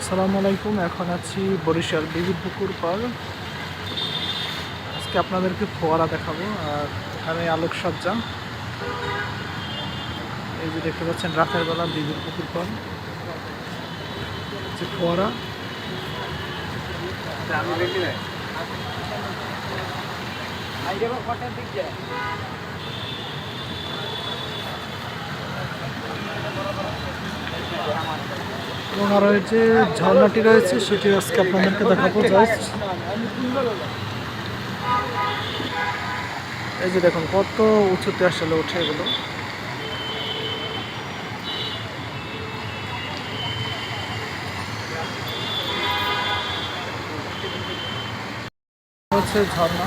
আসসালামু আলাইকুম, এখন আছি বরিশাল বিবির পুকুর পার। আজকে আপনাদেরকে ফোয়ারা দেখাবো, আর এখানে আলোকসজ্জা। এই যে দেখতে পাচ্ছেন, রাতের বেলা বিবির পুকুর পার। যে ফোয়ারা। এবং আরও যে ঝর্ণাটি রয়েছে, সেটি আজকে আপনাদেরকে দেখাবো এই যে দেখুন, কত উঁচুতে আসলে ওঠে এগুলো। হচ্ছে ঝর্ণা।